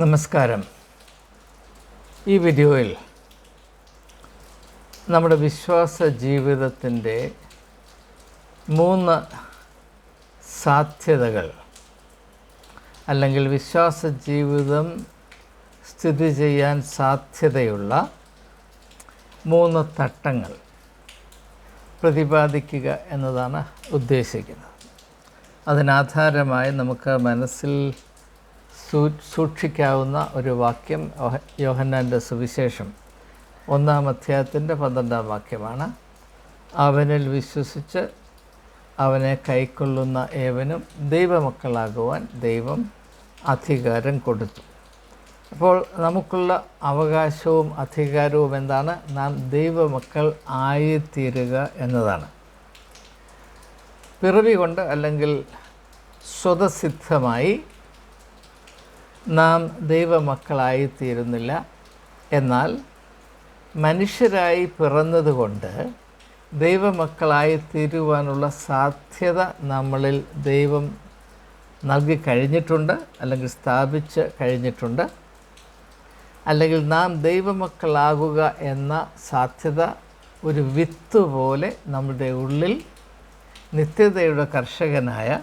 നമസ്കാരം. ഈ വീഡിയോയിൽ നമ്മുടെ വിശ്വാസ ജീവിതത്തിന്റെ മൂന്ന് സാധ്യതകൾ അല്ലെങ്കിൽ വിശ്വാസ ജീവിതം സ്ഥിതി ചെയ്യാൻ സാധ്യതയുള്ള മൂന്ന് തട്ടങ്ങൾ പ്രതിപാദിക്കുക എന്നതാണ് ഉദ്ദേശിക്കുന്നത്. അതിനാധാരമായി നമുക്ക് മനസ്സിൽ സൂക്ഷിക്കാവുന്ന ഒരു വാക്യം യോഹന്നാന്റെ സുവിശേഷം ഒന്നാം അധ്യായത്തിന്റെ പന്ത്രണ്ടാം വാക്യമാണ്. അവനിൽ വിശ്വസിച്ച് അവനെ കൈക്കൊള്ളുന്ന ഏവനും ദൈവമക്കളാകുവാൻ ദൈവം അധികാരം കൊടുത്തു. അപ്പോൾ നമുക്കുള്ള അവകാശവും അധികാരവും എന്താണ്? നാം ദൈവമക്കൾ ആയിത്തീരുക എന്നതാണ്. പിറവി കൊണ്ട് അല്ലെങ്കിൽ സ്വതസിദ്ധമായി നാം ദൈവമക്കളായിത്തീരുന്നില്ല. എന്നാൽ മനുഷ്യരായി പിറന്നതുകൊണ്ട് ദൈവമക്കളായി തീരുവാനുള്ള സാധ്യത നമ്മളിൽ ദൈവം നൽകി കഴിഞ്ഞിട്ടുണ്ട് അല്ലെങ്കിൽ സ്ഥാപിച്ച് കഴിഞ്ഞിട്ടുണ്ട്. അല്ലെങ്കിൽ നാം ദൈവമക്കളാകുക എന്ന സാധ്യത ഒരു വിത്ത് പോലെ നമ്മുടെ ഉള്ളിൽ നിത്യതയുടെ കർഷകനായ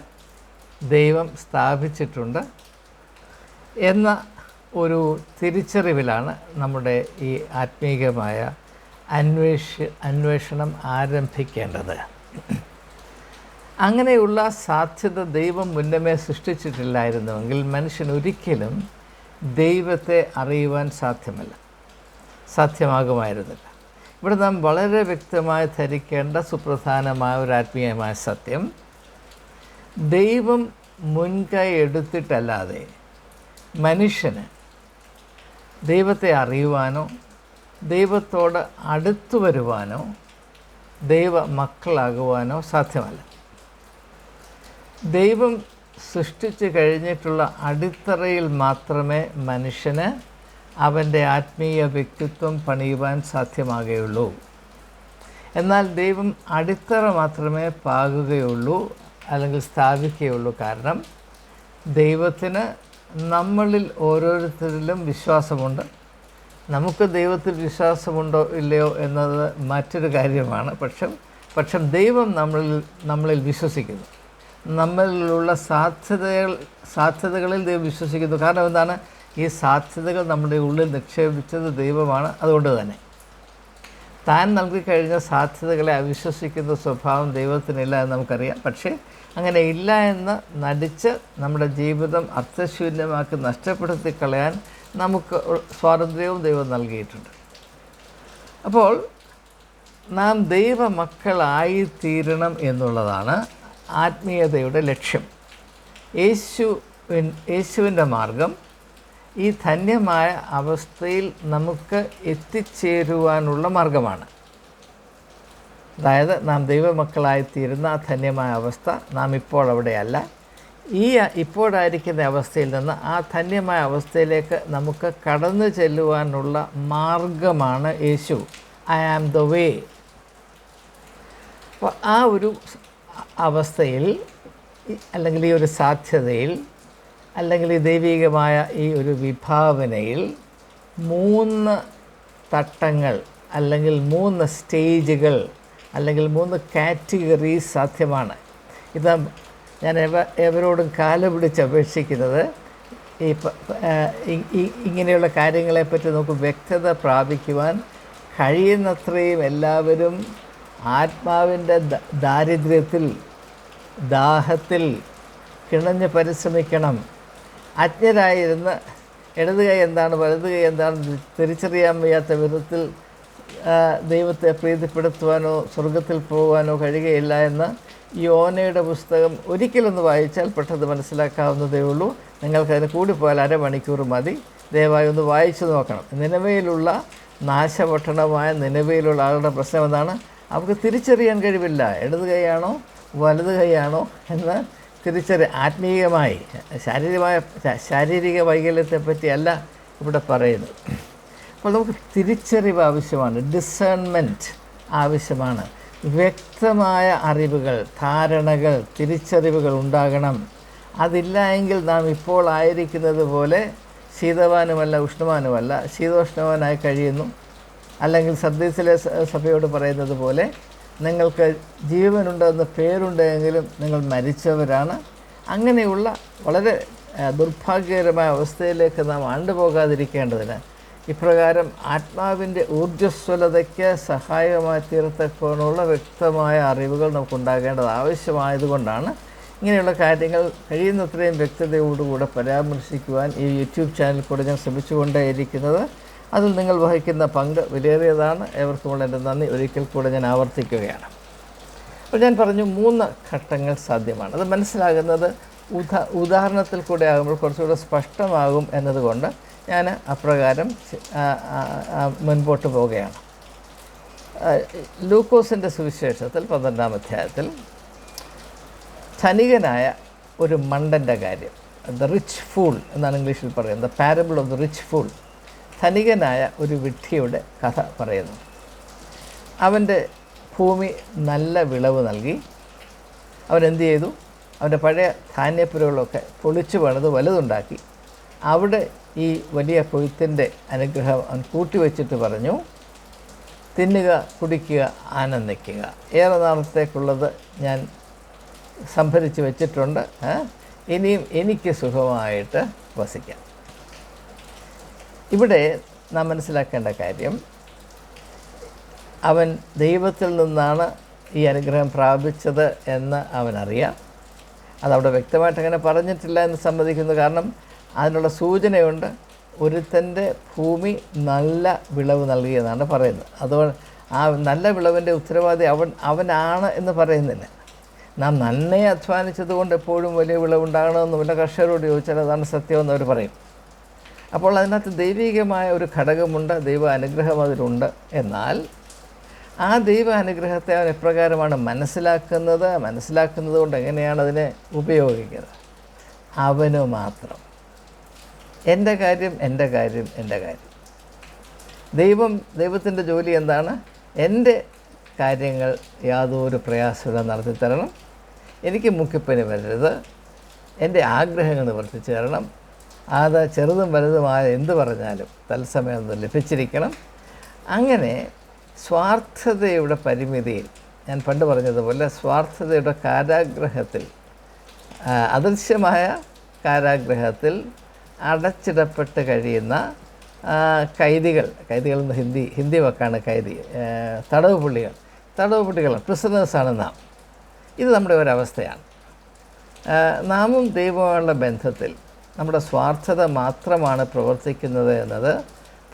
ദൈവം സ്ഥാപിച്ചിട്ടുണ്ട്. എന്ന ഒരു തിരിച്ചറിവിലാണ് നമ്മുടെ ഈ ആത്മീകമായ അന്വേഷ അന്വേഷണം ആരംഭിക്കേണ്ടത്. അങ്ങനെയുള്ള സാധ്യത ദൈവം മുന്നമേ സൃഷ്ടിച്ചിട്ടില്ലായിരുന്നുവെങ്കിൽ മനുഷ്യൻ ഒരിക്കലും ദൈവത്തെ അറിയുവാൻ സാധ്യമല്ല സാധ്യമാകുമായിരുന്നില്ല. ഇവിടെ നാം വളരെ വ്യക്തമായി ധരിക്കേണ്ട സുപ്രധാനമായ ഒരു ആത്മീയമായ സത്യം ദൈവം മുൻകൈ എടുത്തിട്ടല്ലാതെ മനുഷ്യന് ദൈവത്തെ അറിയുവാനോ ദൈവത്തോട് അടുത്തു വരുവാനോ ദൈവ മക്കളാകുവാനോ സാധ്യമല്ല. ദൈവം സൃഷ്ടിച്ചു കഴിഞ്ഞിട്ടുള്ള അടിത്തറയിൽ മാത്രമേ മനുഷ്യന് അവന്റെ ആത്മീയ വ്യക്തിത്വം പണിയുവാൻ സാധ്യമാകുകയുള്ളൂ. എന്നാൽ ദൈവം അടിത്തറ മാത്രമേ പാകുകയുള്ളൂ അല്ലെങ്കിൽ സ്ഥാപിക്കുകയുള്ളൂ. കാരണം ദൈവത്തിന് നമ്മളിൽ ഓരോരുത്തരിലും വിശ്വാസമുണ്ട്. നമുക്ക് ദൈവത്തിൽ വിശ്വാസമുണ്ടോ ഇല്ലയോ എന്നത് മറ്റൊരു കാര്യമാണ്. പക്ഷെ പക്ഷെ ദൈവം നമ്മളിൽ നമ്മളിൽ വിശ്വസിക്കുന്നു. നമ്മളിലുള്ള സാധ്യതകൾ സാധ്യതകളിൽ ദൈവം വിശ്വസിക്കുന്നു. കാരണം എന്താണ്? ഈ സാധ്യതകൾ നമ്മുടെ ഉള്ളിൽ നിക്ഷേപിച്ചത് ദൈവമാണ്. അതുകൊണ്ട് തന്നെ. താൻ നൽകി കഴിഞ്ഞ സാധ്യതകളെ അവിശ്വസിക്കുന്ന സ്വഭാവം ദൈവത്തിനില്ല എന്ന് നമുക്കറിയാം. പക്ഷേ അങ്ങനെ ഇല്ല എന്ന് നടിച്ച് നമ്മുടെ ജീവിതം അർത്ഥശൂന്യമാക്കി നഷ്ടപ്പെടുത്തി കളയാൻ നമുക്ക് സ്വാതന്ത്ര്യവും ദൈവം നൽകിയിട്ടുണ്ട്. അപ്പോൾ നാം ദൈവ തീരണം എന്നുള്ളതാണ് ആത്മീയതയുടെ ലക്ഷ്യം. യേശു യേശുവിന്റെ മാർഗം ഈ ധന്യമായ അവസ്ഥയിൽ നമുക്ക് എത്തിച്ചേരുവാനുള്ള മാർഗമാണ്. അതായത് നാം ദൈവമക്കളായിത്തീരുന്ന ആ ധന്യമായ അവസ്ഥ നാം ഇപ്പോൾ അവിടെയല്ല. ഈ ഇപ്പോഴായിരിക്കുന്ന അവസ്ഥയിൽ നിന്ന് ആ ധന്യമായ അവസ്ഥയിലേക്ക് നമുക്ക് കടന്നു ചെല്ലുവാനുള്ള മാർഗമാണ് യേശു. I am the way. അപ്പോൾ ആ ഒരു അവസ്ഥയിൽ അല്ലെങ്കിൽ ഈ ഒരു സാധ്യതയിൽ അല്ലെങ്കിൽ ദൈവികമായ ഈ ഒരു വിഭാവനയിൽ മൂന്ന് തട്ടങ്ങൾ അല്ലെങ്കിൽ മൂന്ന് സ്റ്റേജുകൾ അല്ലെങ്കിൽ മൂന്ന് കാറ്റഗറീസ് സാധ്യമാണ്. ഇത് ഞാൻ എവ എവരോടും കാല പിടിച്ച് അപേക്ഷിക്കുന്നത് ഈ ഇങ്ങനെയുള്ള കാര്യങ്ങളെപ്പറ്റി നമുക്ക് വ്യക്തത പ്രാപിക്കുവാൻ കഴിയുന്നത്രയും എല്ലാവരും ആത്മാവിന്റെ ദാരിദ്ര്യത്തിൽ ദാഹത്തിൽ കിണഞ്ഞ് പരിശ്രമിക്കണം. അജ്ഞരായിരുന്ന് ഇടത് കൈ എന്താണ് വലത് കൈ എന്താണെന്ന് തിരിച്ചറിയാൻ വയ്യാത്ത വിധത്തിൽ ദൈവത്തെ പ്രീതിപ്പെടുത്തുവാനോ സ്വർഗത്തിൽ പോകുവാനോ കഴിയുകയില്ല എന്ന് യോനയുടെ പുസ്തകം ഒരിക്കലൊന്ന് വായിച്ചാൽ പെട്ടെന്ന് മനസ്സിലാക്കാവുന്നതേ ഉള്ളൂ. നിങ്ങൾക്കതിന് കൂടിപ്പോയാൽ അരമണിക്കൂർ മതി. ദയവായി ഒന്ന് വായിച്ചു നോക്കണം. നിലവിലുള്ള നാശപട്ടണമായ നിലവിലുള്ള ആളുടെ പ്രശ്നം എന്താണ്? അവർക്ക് തിരിച്ചറിയാൻ കഴിവില്ല. ഇടത് കൈയാണോ വലത് കൈയാണോ എന്ന് തിരിച്ചറി ആത്മീയമായി ശാരീരികമായ ശാരീരിക വൈകല്യത്തെ പറ്റിയല്ല ഇവിടെ പറയുന്നത്. അപ്പോൾ നമുക്ക് തിരിച്ചറിവ് ആവശ്യമാണ് ഡിസേൺമെന്റ് ആവശ്യമാണ്. വ്യക്തമായ അറിവുകൾ ധാരണകൾ തിരിച്ചറിവുകൾ ഉണ്ടാകണം. അതില്ല എങ്കിൽ നാം ഇപ്പോൾ ആയിരിക്കുന്നത് പോലെ ശീതവാനുമല്ല ഉഷ്ണവാനുമല്ല. ശീതോഷ്ണവാനായി കഴിയുന്നു. അല്ലെങ്കിൽ സദ്യസിലെ സഭയോട് പറയുന്നത് പോലെ നിങ്ങൾക്ക് ജീവനുണ്ടെന്ന് പേരുണ്ടെങ്കിലും നിങ്ങൾ മരിച്ചവരാണ്. അങ്ങനെയുള്ള വളരെ ദുർഭാഗ്യകരമായ അവസ്ഥയിലേക്ക് നാം ആണ്ടുപോകാതിരിക്കേണ്ടതിന് ഇപ്രകാരം ആത്മാവിന്റെ ഊർജസ്വലതയ്ക്ക് സഹായകമായി തീർത്തക്കോണുള്ള വ്യക്തമായ അറിവുകൾ നമുക്കുണ്ടാകേണ്ടത് ആവശ്യമായതുകൊണ്ടാണ്. ഇങ്ങനെയുള്ള കാര്യങ്ങൾ കഴിയുന്നത്രയും വ്യക്തതയോടുകൂടെ പരാമർശിക്കുവാൻ ഈ യൂട്യൂബ് ചാനൽ കൂടെ ഞാൻ ശ്രമിച്ചുകൊണ്ടേയിരിക്കുന്നത്. അതിൽ നിങ്ങൾ വഹിക്കുന്ന പങ്ക് വിലയേറിയതാണ്. ഏവർക്കുമുള്ള എന്റെ നന്ദി. ഒരിക്കൽ കൂടെ ഞാൻ ആവർത്തിക്കുകയാണ്. അപ്പോൾ ഞാൻ പറഞ്ഞു മൂന്ന് ഘട്ടങ്ങൾ സാധ്യമാണ്. അത് മനസ്സിലാകുന്നത് ഉദാ ഉദാഹരണത്തിൽ കൂടെ ആകുമ്പോൾ കുറച്ചുകൂടെ സ്പഷ്ടമാകും എന്നതുകൊണ്ട് ഞാൻ അപ്രകാരം മുൻപോട്ട് പോവുകയാണ്. ലൂക്കോസിന്റെ സുവിശേഷത്തിൽ പന്ത്രണ്ടാം അധ്യായത്തിൽ ധനികനായ ഒരു മണ്ടന്റെ കാര്യം. ദ റിച്ച് ഫൂൾ എന്നാണ് ഇംഗ്ലീഷിൽ പറയുന്നത്. The parable of the rich fool ധനികനായ ഒരു വിഡ്ഢിയുടെ കഥ പറയുന്നു. അവന്റെ ഭൂമി നല്ല വിളവ് നൽകി. അവൻ എന്ത് ചെയ്തു? അവന്റെ പഴയ ധാന്യപ്പുരകളൊക്കെ പൊളിച്ചു പണിത് വലുതുണ്ടാക്കി. അവിടെ ഈ വലിയ കൊയ്ത്തിന്റെ അനുഗ്രഹം അവൻ കൂട്ടിവെച്ചിട്ട് പറഞ്ഞു തിന്നുക കുടിക്കുക ആനന്ദിക്കുക ഏറെ നാളത്തേക്കുള്ളത് ഞാൻ സംഭരിച്ച് വെച്ചിട്ടുണ്ട്? ഇനിയും എനിക്ക് സുഖമായിട്ട് വസിക്കാം. ഇവിടെ നാം മനസ്സിലാക്കേണ്ട കാര്യം അവൻ ദൈവത്തിൽ നിന്നാണ് ഈ അനുഗ്രഹം പ്രാപിച്ചത് എന്ന് അവനറിയാം. അതവിടെ വ്യക്തമായിട്ട് അങ്ങനെ പറഞ്ഞിട്ടില്ല എന്ന് സമ്മതിക്കുന്നു. കാരണം അതിനുള്ള സൂചനയുണ്ട് ഒരുത്തന്റെ ഭൂമി നല്ല വിളവ് നൽകിയെന്നാണ് പറയുന്നത്. അതുകൊണ്ട് ആ നല്ല വിളവിന്റെ ഉത്തരവാദി അവൻ അവനാണ് എന്ന് പറയുന്നില്ല. നാം നന്നേ അധ്വാനിച്ചതുകൊണ്ട് എപ്പോഴും വലിയ വിളവുണ്ടാകണമെന്ന് വല്ല കർഷകരോട് ചോദിച്ചാൽ അതാണ് സത്യമെന്ന് അവർ പറയും. അപ്പോൾ അതിനകത്ത് ദൈവികമായ ഒരു ഘടകമുണ്ട് ദൈവ അനുഗ്രഹം അതിലുണ്ട്. എന്നാൽ ആ ദൈവ അനുഗ്രഹത്തെ അവൻ എപ്രകാരമാണ് മനസ്സിലാക്കുന്നത്? മനസ്സിലാക്കുന്നത് കൊണ്ട് എങ്ങനെയാണ് അതിനെ ഉപയോഗിക്കുന്നത്? അവന് മാത്രം. എന്റെ കാര്യം എന്റെ കാര്യം എന്റെ കാര്യം. ദൈവം ദൈവത്തിന്റെ ജോലി എന്താണ്? എന്റെ കാര്യങ്ങൾ യാതൊരു പ്രയാസമില്ല നടത്തി തരണം എനിക്ക് മുക്കിപ്പനി വരരുത്. എന്റെ ആഗ്രഹങ്ങൾ നിവർത്തിച്ചു തരണം. അത് ചെറുതും വലുതുമായ എന്ത് പറഞ്ഞാലും തത്സമയം ഒന്ന് ലഭിച്ചിരിക്കണം. അങ്ങനെ സ്വാർത്ഥതയുടെ പരിമിതിയിൽ ഞാൻ പണ്ട് പറഞ്ഞതുപോലെ സ്വാർത്ഥതയുടെ കാരാഗ്രഹത്തിൽ അദൃശ്യമായ കാരാഗ്രഹത്തിൽ അടച്ചിടപ്പെട്ട് കഴിയുന്ന കൈദികൾ കൈദികൾ എന്ന് ഹിന്ദി ഹിന്ദി വാക്കാണ് കൈദി തടവ് പുള്ളികൾ. തടവ് പുള്ളികളാണ് പ്രിസണേഴ്സാണ് നാം. ഇത് നമ്മുടെ ഒരവസ്ഥയാണ്. നാമും ദൈവമുള്ള ബന്ധത്തിൽ നമ്മുടെ സ്വാർത്ഥത മാത്രമാണ് പ്രവർത്തിക്കുന്നത് എന്നത്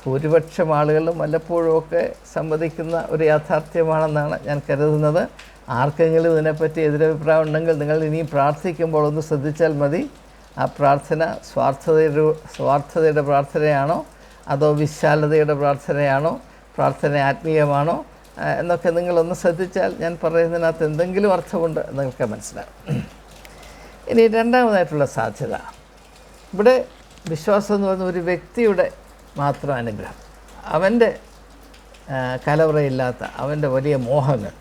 ഭൂരിപക്ഷം ആളുകളും വല്ലപ്പോഴുമൊക്കെ സമ്മതിക്കുന്ന ഒരു യാഥാർത്ഥ്യമാണെന്നാണ് ഞാൻ കരുതുന്നത്. ആർക്കെങ്കിലും ഇതിനെപ്പറ്റി എതിരഭിപ്രായം ഉണ്ടെങ്കിൽ നിങ്ങൾ ഇനിയും പ്രാർത്ഥിക്കുമ്പോൾ ഒന്ന് ശ്രദ്ധിച്ചാൽ മതി. ആ പ്രാർത്ഥന സ്വാർത്ഥതയുടെ സ്വാർത്ഥതയുടെ പ്രാർത്ഥനയാണോ? അതോ വിശാലതയുടെ പ്രാർത്ഥനയാണോ? പ്രാർത്ഥന ആത്മീയമാണോ? എന്നൊക്കെ നിങ്ങളൊന്ന് ശ്രദ്ധിച്ചാൽ ഞാൻ പറയുന്നതിനകത്ത് എന്തെങ്കിലും അർത്ഥമുണ്ട് നിങ്ങൾക്ക് മനസ്സിലാകും. ഇനി രണ്ടാമതായിട്ടുള്ള സാധ്യത. ഇവിടെ വിശ്വാസം എന്ന് പറയുന്ന ഒരു വ്യക്തിയുടെ മാത്രം അനുഗ്രഹം. അവന്റെ കലവറയില്ലാത്ത അവന്റെ വലിയ മോഹങ്ങൾ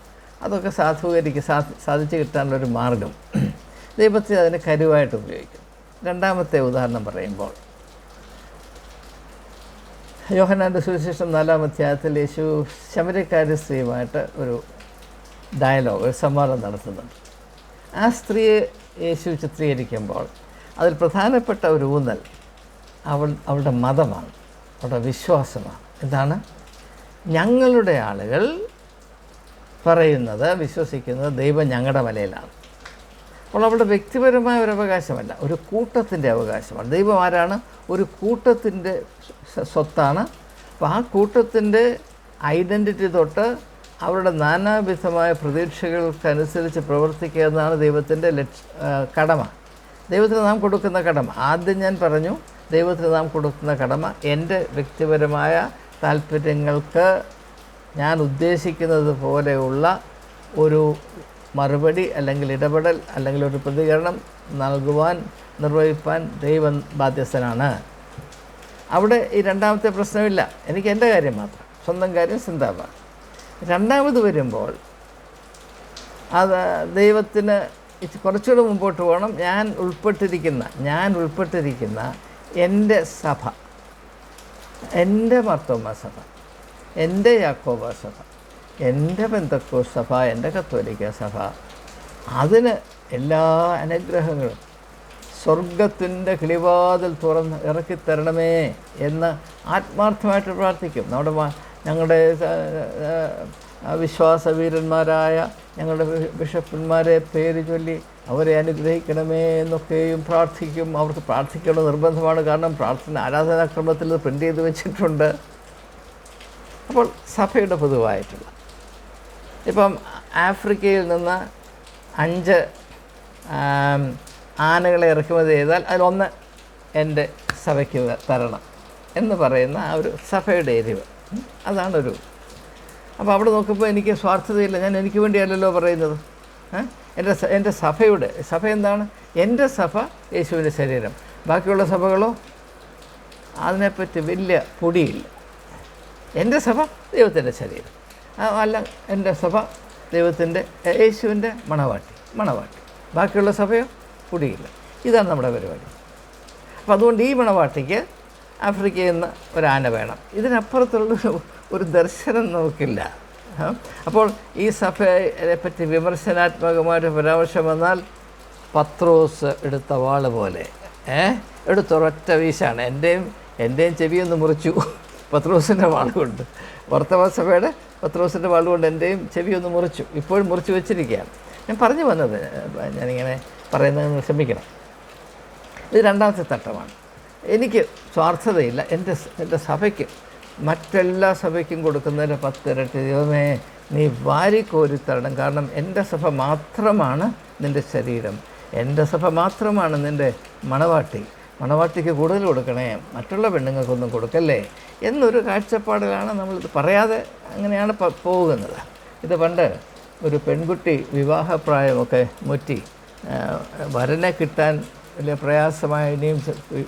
അതൊക്കെ സാധൂകരിക്കുക സാധി സാധിച്ചു കിട്ടാനുള്ളൊരു മാർഗം ദൈവത്തെ അതിന് കരുവായിട്ട് ഉപയോഗിക്കും രണ്ടാമത്തെ ഉദാഹരണം പറയുമ്പോൾ യോഹനാന്റെ സുവിശേഷം നാലാം അധ്യായത്തിൽ യേശു ശമരക്കാരി സ്ത്രീയുമായിട്ട് ഒരു ഡയലോഗ് ഒരു സംവാദം നടത്തുന്നുണ്ട്. ആ സ്ത്രീയെ യേശു ചിത്രീകരിക്കുമ്പോൾ അതിൽ പ്രധാനപ്പെട്ട ഒരു ഊന്നൽ അവൾ അവളുടെ മതമാണ് അവളുടെ വിശ്വാസമാണ്. എന്താണ്? ഞങ്ങളുടെ ആളുകൾ പറയുന്നത് വിശ്വസിക്കുന്നത് ദൈവം ഞങ്ങളുടെ മലയിലാണ് അപ്പോൾ അവളുടെ വ്യക്തിപരമായ ഒരു അവകാശമല്ല ഒരു കൂട്ടത്തിന്റെ അവകാശമാണ്. ദൈവം ആരാണ്? ഒരു കൂട്ടത്തിന്റെ സ്വത്താണ്. അപ്പോൾ ആ കൂട്ടത്തിന്റെ ഐഡന്റിറ്റി തൊട്ട് അവരുടെ നാനാവിധമായ പ്രതീക്ഷകൾക്കനുസരിച്ച് പ്രവർത്തിക്കുക എന്നതാണ് ദൈവത്തിന്റെ ലക്ഷ കടമ. ദൈവത്തിന് നാം കൊടുക്കുന്ന കടമ. ആദ്യം ഞാൻ പറഞ്ഞു ദൈവത്തിന് നാം കൊടുക്കുന്ന കടമ. എന്റെ വ്യക്തിപരമായ താല്പര്യങ്ങൾക്ക് ഞാൻ ഉദ്ദേശിക്കുന്നത് പോലെയുള്ള ഒരു മറുപടി അല്ലെങ്കിൽ ഇടപെടൽ അല്ലെങ്കിൽ ഒരു പ്രതികരണം നൽകുവാൻ നിർവഹിപ്പാൻ ദൈവം ബാധ്യസ്ഥനാണ്. അവിടെ ഈ രണ്ടാമത്തെ പ്രശ്നമില്ല. എനിക്ക് എന്റെ കാര്യം മാത്രം. സ്വന്തം കാര്യം ചിന്താവാണ് രണ്ടാമത് വരുമ്പോൾ അത് ദൈവത്തിന് കുറച്ചുകൂടെ മുമ്പോട്ട് പോകണം. ഞാൻ ഉൾപ്പെട്ടിരിക്കുന്ന ഞാൻ ഉൾപ്പെട്ടിരിക്കുന്ന എന്റെ സഭ എന്റെ മർത്തോമ സഭ എന്റെ യാക്കോബ സഭ എന്റെ ബന്ധക്കോ സഭ എന്റെ കത്തോലിക്ക സഭ അതിന് എല്ലാ അനുഗ്രഹങ്ങളും സ്വർഗത്തിന്റെ കിളിവാതിൽ തുറന്ന് ഇറക്കിത്തരണമേ എന്ന് ആത്മാർത്ഥമായിട്ട് പ്രാർത്ഥിക്കും. നമ്മുടെ ഞങ്ങളുടെ ആ, വിശ്വാസ വീരന്മാരായ ഞങ്ങളുടെ ബിഷപ്പന്മാരെ പേര് ചൊല്ലി അവരെ അനുഗ്രഹിക്കണമേ എന്നൊക്കെയും പ്രാർത്ഥിക്കും. അവർക്ക് പ്രാർത്ഥിക്കേണ്ട നിർബന്ധമാണ്. കാരണം പ്രാർത്ഥന ആരാധനാക്രമത്തിൽ പ്രിന്റ് ചെയ്ത് വെച്ചിട്ടുണ്ട്. അപ്പോൾ സഭയുടെ പൊതുവായിട്ടുള്ള ഇപ്പം ആഫ്രിക്കയിൽ നിന്ന് അഞ്ച് ആനകളെ ഇറക്കുമതി ചെയ്താൽ അതിലൊന്ന് എന്റെ സഭയ്ക്ക് തരണം എന്ന് പറയുന്ന ആ ഒരു സഭയുടെ എരിവ്. അതാണൊരു അപ്പോൾ അവിടെ നോക്കുമ്പോൾ എനിക്ക് സ്വാർത്ഥതയില്ല. ഞാൻ എനിക്ക് വേണ്ടിയല്ലല്ലോ പറയുന്നത്. എന്റെ എന്റെ സഭയുടെ സഭ എന്താണ്? എന്റെ സഭ യേശുവിന്റെ ശരീരം. ബാക്കിയുള്ള സഭകളോ? അതിനെപ്പറ്റി വലിയ പൊടിയില്ല. എന്റെ സഭ ദൈവത്തിന്റെ ശരീരം. അല്ല എന്റെ സഭ ദൈവത്തിന്റെ യേശുവിന്റെ മണവാട്ടി മണവാട്ടി. ബാക്കിയുള്ള സഭയോ? പൊടിയില്ല. ഇതാണ് നമ്മുടെ പരിപാടി. അപ്പോൾ അതുകൊണ്ട് ഈ മണവാട്ടിക്ക് ആഫ്രിക്കയിൽ നിന്ന് ഒരു ആന വേണം. ഇതിനപ്പുറത്തുള്ള ഒരു- ദർശനം നമുക്കില്ല. അപ്പോൾ ഈ സഭയെ പറ്റി വിമർശനാത്മകമായിട്ട് പരാമർശം വന്നാൽ പത്രോസ് എടുത്ത വാൾ പോലെ. ഏ എടുത്തൊരൊറ്റ വീശാണ്. എന്റെയും എന്റെയും ചെവിയൊന്ന് മുറിച്ചു. പത്രോസിന്റെ വാളുകൊണ്ട് വർത്തമാന സഭയുടെ പത്രോസിന്റെ വാളുകൊണ്ട് എന്റെയും ചെവിയൊന്ന് മുറിച്ചു. ഇപ്പോഴും മുറിച്ചു വെച്ചിരിക്കുകയാണ്. ഞാൻ പറഞ്ഞു വന്നത് ഞാനിങ്ങനെ പറയുന്നതെന്ന് ക്ഷമിക്കണം ഇത് രണ്ടാമത്തെ തട്ടമാണ്. എനിക്ക് സ്വാർത്ഥതയില്ല. എന്റെ എന്റെ സഭയ്ക്ക് മറ്റെല്ലാ സഭയ്ക്കും കൊടുക്കുന്നതിന് പത്തിരട്ടി ദൈവമേ നീ വാരിക്കോരിത്തരണം. കാരണം എന്റെ സഭ മാത്രമാണ് നിന്റെ ശരീരം. എന്റെ സഭ മാത്രമാണ് നിന്റെ മണവാട്ടി. മണവാട്ടിക്ക് കൂടുതൽ കൊടുക്കണേ. മറ്റുള്ള പെണ്ണുങ്ങൾക്കൊന്നും കൊടുക്കല്ലേ? എന്നൊരു കാഴ്ചപ്പാടിലാണ് നമ്മളിത് പറയാതെ അങ്ങനെയാണ് പോകുന്നത്. ഇത് പണ്ട് ഒരു പെൺകുട്ടി വിവാഹപ്രായമൊക്കെ മുറ്റി വരനെ കിട്ടാൻ വലിയ പ്രയാസമായ ഇനിയും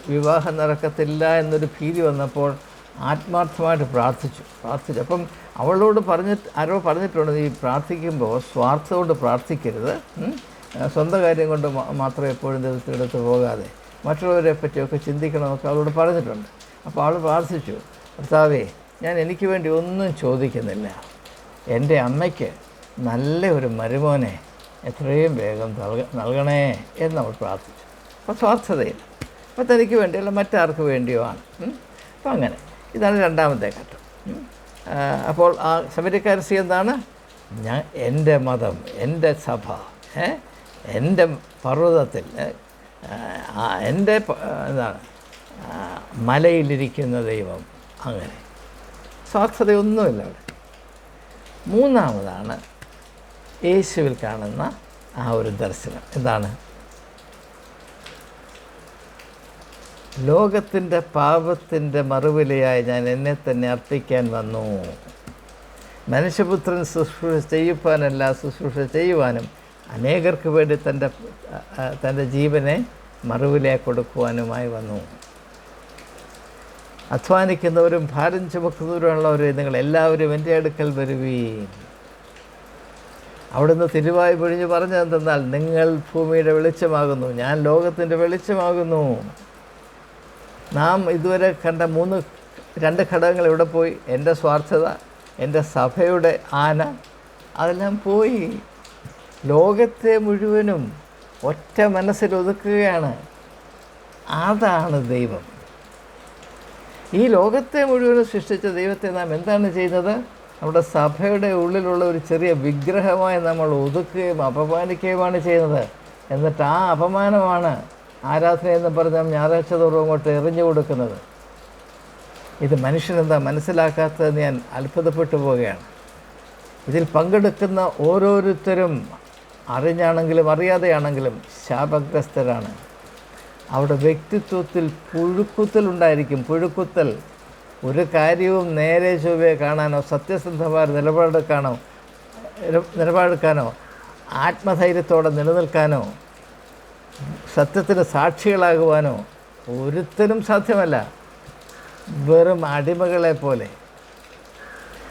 വിവാഹം നടക്കത്തില്ല എന്നൊരു ഭീതി വന്നപ്പോൾ ആത്മാർത്ഥമായിട്ട് പ്രാർത്ഥിച്ചു പ്രാർത്ഥിച്ചു. അപ്പം അവളോട് പറഞ്ഞ ആരോ പറഞ്ഞിട്ടുണ്ട് ഈ പ്രാർത്ഥിക്കുമ്പോൾ സ്വാർത്ഥം കൊണ്ട് പ്രാർത്ഥിക്കരുത്. സ്വന്തം കാര്യം കൊണ്ട് മാത്രം എപ്പോഴും ദൈവത്തിനടുത്ത് പോകാതെ മറ്റുള്ളവരെ പറ്റിയൊക്കെ ചിന്തിക്കണമെന്നൊക്കെ അവളോട് പറഞ്ഞിട്ടുണ്ട്. അപ്പോൾ അവൾ പ്രാർത്ഥിച്ചു ഭർത്താവേ ഞാൻ എനിക്ക് വേണ്ടി ഒന്നും ചോദിക്കുന്നില്ല. എന്റെ അമ്മയ്ക്ക് നല്ല ഒരു മരുമോനെ എത്രയും വേഗം നൽക നൽകണേ എന്നവൾ പ്രാർത്ഥിച്ചു. അപ്പോൾ സ്വാർത്ഥതയില്ല. അപ്പോൾ തനിക്ക് വേണ്ടിയല്ല മറ്റാർക്ക് വേണ്ടിയോ ആണ്. ഉം. അപ്പോൾ അങ്ങനെ. ഇതാണ് രണ്ടാമത്തെ ഘട്ടം അപ്പോൾ ആ ശബരിക്കാരസി എന്താണ്? ഞാൻ എന്റെ മതം എന്റെ സഭ? എന്റെ പർവതത്തിൽ എന്റെ എന്താണ്? മലയിലിരിക്കുന്ന ദൈവം അങ്ങനെ. സ്വാർത്ഥതയൊന്നുമില്ല അവിടെ. മൂന്നാമതാണ് യേശുവിൽ കാണുന്ന ആ ഒരു ദർശനം. എന്താണ്? ലോകത്തിന്റെ പാപത്തിന്റെ മറുവിലയായി ഞാൻ എന്നെ തന്നെ അർപ്പിക്കാൻ വന്നു. മനുഷ്യപുത്രൻ ശുശ്രൂഷ ചെയ്യുവാനല്ല ശുശ്രൂഷ ചെയ്യുവാനും അനേകർക്ക് വേണ്ടി തന്റെ തന്റെ ജീവനെ മറുവിലയായി കൊടുക്കുവാനുമായി വന്നു. അധ്വാനിക്കുന്നവരും ഭാരം ചുമക്കുന്നവരുമുള്ളവരെ നിങ്ങൾ എല്ലാവരും എന്റെ അടുക്കൽ വരുവീൻ അവിടുന്ന് തിരുവായി പൊഴിഞ്ഞ് പറഞ്ഞതെന്തെന്നാൽ നിങ്ങൾ ഭൂമിയുടെ വെളിച്ചമാകുന്നു ഞാൻ ലോകത്തിന്റെ വെളിച്ചമാകുന്നു. നാം ഇതുവരെ കണ്ട മൂന്ന് രണ്ട് ഘടകങ്ങൾ ഇവിടെ പോയി? എന്റെ സ്വാർത്ഥത എന്റെ സഭയുടെ ആന അതെല്ലാം പോയി. ലോകത്തെ മുഴുവനും ഒറ്റ മനസ്സിൽ ഒതുക്കുകയാണ്. അതാണ് ദൈവം. ഈ ലോകത്തെ മുഴുവനും സൃഷ്ടിച്ച ദൈവത്തെ നാം എന്താണ് ചെയ്യുന്നത്? നമ്മുടെ സഭയുടെ ഉള്ളിലുള്ള ഒരു ചെറിയ വിഗ്രഹമായി നമ്മൾ ഒതുക്കുകയും അപമാനിക്കുകയുമാണ് ചെയ്യുന്നത്. എന്നിട്ട് ആ അപമാനമാണ് ആരാധന എന്ന് പറഞ്ഞാൽ ഞായറാഴ്ച തോറും അങ്ങോട്ട് എറിഞ്ഞു കൊടുക്കുന്നത്. ഇത് മനുഷ്യനെന്താ മനസ്സിലാക്കാത്തതെന്ന് ഞാൻ അത്ഭുതപ്പെട്ടു പോവുകയാണ്. ഇതിൽ പങ്കെടുക്കുന്ന ഓരോരുത്തരും അറിഞ്ഞാണെങ്കിലും അറിയാതെയാണെങ്കിലും ശാപഗ്രസ്തരാണ്. അവിടെ വ്യക്തിത്വത്തിൽ പുഴുക്കുത്തൽ ഉണ്ടായിരിക്കും. പുഴുക്കുത്തൽ ഒരു കാര്യവും നേരെ ചൊവ്വയെ കാണാനോ സത്യസന്ധമായ നിലപാടെടുക്കാനോ നില- നിലപാടെടുക്കാനോ ആത്മധൈര്യത്തോടെ നിലനിൽക്കാനോ സത്യത്തിന് സാക്ഷികളാകുവാനോ ഒരുത്തരും സാധ്യമല്ല. വെറും അടിമകളെ പോലെ.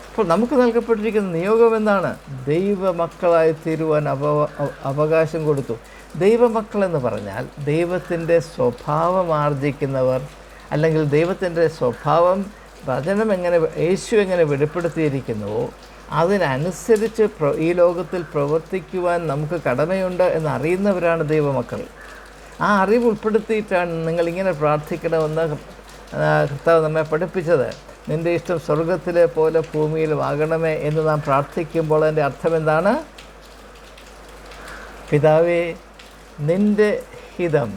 അപ്പോൾ നമുക്ക് നൽകപ്പെട്ടിരിക്കുന്ന നിയോഗം എന്താണ്? ദൈവ മക്കളായി തീരുവാൻ അവ അവകാശം കൊടുത്തു. ദൈവമക്കൾ എന്ന് പറഞ്ഞാൽ ദൈവത്തിന്റെ സ്വഭാവം ആർജിക്കുന്നവർ അല്ലെങ്കിൽ ദൈവത്തിന്റെ സ്വഭാവം വചനം എങ്ങനെ യേശു എങ്ങനെ വെളിപ്പെടുത്തിയിരിക്കുന്നുവോ അതിനനുസരിച്ച് പ്ര ഈ ലോകത്തിൽ പ്രവർത്തിക്കുവാൻ നമുക്ക് കടമയുണ്ട് എന്നറിയുന്നവരാണ് ദൈവമക്കൾ. ആ അറിവ് ഉൾപ്പെടുത്തിയിട്ടാണ് നിങ്ങളിങ്ങനെ പ്രാർത്ഥിക്കണമെന്ന് കർത്താവ് നമ്മെ പഠിപ്പിച്ചത്. നിന്റെ ഇഷ്ടം സ്വർഗത്തിലെ പോലെ ഭൂമിയിലും ആകണമേ എന്ന് നാം പ്രാർത്ഥിക്കുമ്പോൾ അതിന്റെ അർത്ഥം എന്താണ്? പിതാവേ നിന്റെ ഹിതം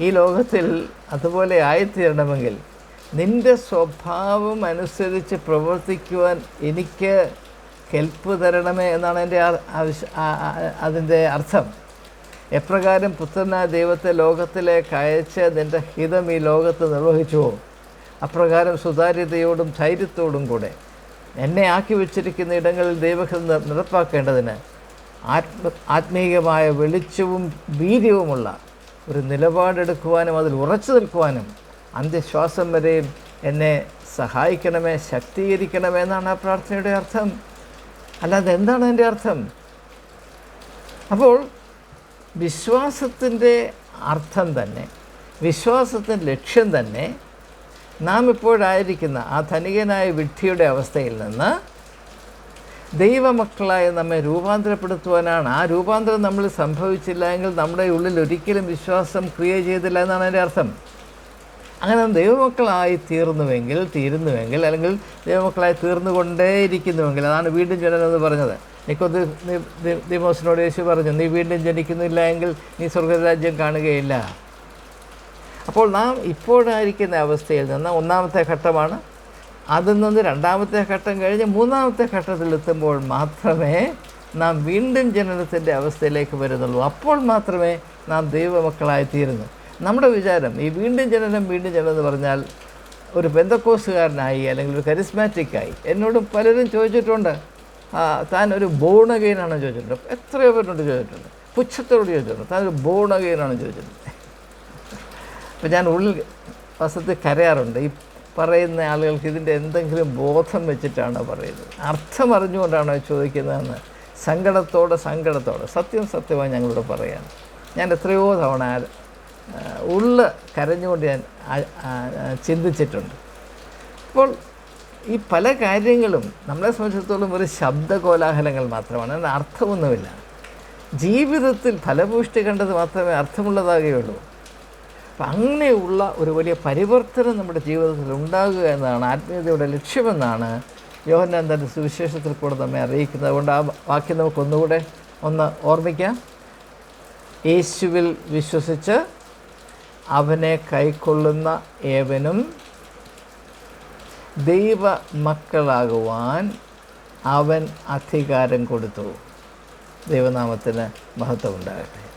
ഈ ലോകത്തിൽ അതുപോലെ ആയിത്തീരണമെങ്കിൽ നിന്റെ സ്വഭാവം അനുസരിച്ച് പ്രവർത്തിക്കുവാൻ എനിക്ക് ഹെൽപ്പ് തരണമേ എന്നാണ് എന്റെ ആവശ്യ അതിന്റെ അർത്ഥം. എപ്രകാരം പുത്രനായ ദൈവത്തെ ലോകത്തിലേക്ക് അയച്ച് നിന്റെ ഹിതം ഈ ലോകത്ത് നിർവഹിച്ചുവോ? അപ്രകാരം സുതാര്യതയോടും ധൈര്യത്തോടും കൂടെ. എന്നെ ആക്കി വച്ചിരിക്കുന്ന ഇടങ്ങളിൽ ദൈവഹിതം നടപ്പാക്കേണ്ടതിന് ആത്മ ആത്മീയമായ വെളിച്ചവും വീര്യവുമുള്ള ഒരു നിലപാടെടുക്കുവാനും അതിൽ ഉറച്ചു നിൽക്കുവാനും അന്ത്യശ്വാസം വരെയും എന്നെ സഹായിക്കണമേ ശക്തീകരിക്കണമേ എന്നാണ് ആ പ്രാർത്ഥനയുടെ അർത്ഥം. അല്ലാതെ എന്താണ് എന്റെ അർത്ഥം? അപ്പോൾ വിശ്വാസത്തിന്റെ അർത്ഥം തന്നെ വിശ്വാസത്തിന്റെ ലക്ഷ്യം തന്നെ നാം ഇപ്പോഴായിരിക്കുന്ന ആ ധനികനായ വിഡ്ഢിയുടെ അവസ്ഥയിൽ നിന്ന് ദൈവമക്കളായ നമ്മെ രൂപാന്തരപ്പെടുത്തുവാനാണ്. ആ രൂപാന്തരം നമ്മൾ സംഭവിച്ചില്ല എങ്കിൽ നമ്മുടെ ഉള്ളിൽ ഒരിക്കലും വിശ്വാസം ക്രിയ ചെയ്തില്ല എന്നാണ് എന്റെ അർത്ഥം. അങ്ങനെ ദൈവമക്കളായി തീർന്നുവെങ്കിൽ തീരുന്നുവെങ്കിൽ അല്ലെങ്കിൽ ദൈവമക്കളായി തീർന്നുകൊണ്ടേയിരിക്കുന്നുവെങ്കിൽ അതാണ് വീണ്ടും ജനനം എന്ന് പറഞ്ഞത് നിക്കോ ദിമോസിനോട് യേശു പറഞ്ഞു നീ വീണ്ടും ജനിക്കുന്നില്ല എങ്കിൽ നീ സ്വർഗരാജ്യം കാണുകയില്ല. അപ്പോൾ നാം ഇപ്പോഴായിരിക്കുന്ന അവസ്ഥയിൽ നിന്ന് ഒന്നാമത്തെ ഘട്ടമാണ് അതിൽ നിന്ന് രണ്ടാമത്തെ ഘട്ടം കഴിഞ്ഞ് മൂന്നാമത്തെ ഘട്ടത്തിലെത്തുമ്പോൾ മാത്രമേ നാം വീണ്ടും ജനനത്തിന്റെ അവസ്ഥയിലേക്ക് വരുന്നുള്ളൂ. അപ്പോൾ മാത്രമേ നാം ദൈവമക്കളായി തീരുന്നു. നമ്മുടെ വിചാരം ഈ വീണ്ടും ജനനം വീണ്ടും ജനനം എന്ന് പറഞ്ഞാൽ ഒരു ബന്ധക്കോസുകാരനായി അല്ലെങ്കിൽ ഒരു കരിസ്മാറ്റിക്കായി എന്നോട് പലരും ചോദിച്ചിട്ടുണ്ട്. താൻ ഒരു ബോണഗെയിനാണോ ചോദിച്ചിട്ടുണ്ട്. എത്രയോ പേരോട് ചോദിച്ചിട്ടുണ്ട്. പുച്ഛത്തോട് ചോദിച്ചിട്ടുണ്ട്. താൻ ഒരു ബോണഗെയിനാണോ ചോദിച്ചിട്ടുണ്ട്. അപ്പം ഞാൻ ഉള്ളിൽ വസത്തിൽ കരയാറുണ്ട്. ഈ പറയുന്ന ആളുകൾക്ക് ഇതിന്റെ എന്തെങ്കിലും ബോധം വെച്ചിട്ടാണോ പറയുന്നത്. അർത്ഥം അറിഞ്ഞുകൊണ്ടാണോ ചോദിക്കുന്നതെന്ന് സങ്കടത്തോടെ സങ്കടത്തോടെ സത്യം സത്യമായി ഞങ്ങളോട് പറയാൻ ഞാൻ എത്രയോ തവണ ഉള്ള് കരഞ്ഞുകൊണ്ട് ഞാൻ ചിന്തിച്ചിട്ടുണ്ട്. അപ്പോൾ ഈ പല കാര്യങ്ങളും നമ്മളെ സംബന്ധിച്ചിടത്തോളം ഒരു ശബ്ദകോലാഹലങ്ങൾ മാത്രമാണ് അതിന് അർത്ഥമൊന്നുമില്ല. ജീവിതത്തിൽ ഫലപുഷ്ടി കണ്ടത് മാത്രമേ അർത്ഥമുള്ളതാകുകയുള്ളൂ. അപ്പം അങ്ങനെയുള്ള ഒരു വലിയ പരിവർത്തനം നമ്മുടെ ജീവിതത്തിൽ ഉണ്ടാകുക എന്നതാണ് ആത്മീയതയുടെ ലക്ഷ്യമെന്നാണ് യോഹന്നാൻ തന്റെ സുവിശേഷത്തിൽ കൂടെ നമ്മെ അറിയിക്കുന്നത്. അതുകൊണ്ട് ആ വാക്യം നമുക്കൊന്നുകൂടെ ഒന്ന് ഓർമ്മിക്കാം. യേശുവിൽ വിശ്വസിച്ച് അവനെ കൈക്കൊള്ളുന്ന ഏവനും ദൈവ മക്കളാകുവാൻ അവൻ അധികാരം കൊടുത്തു. ദൈവനാമത്തിന് മഹത്വം ഉണ്ടാകട്ടെ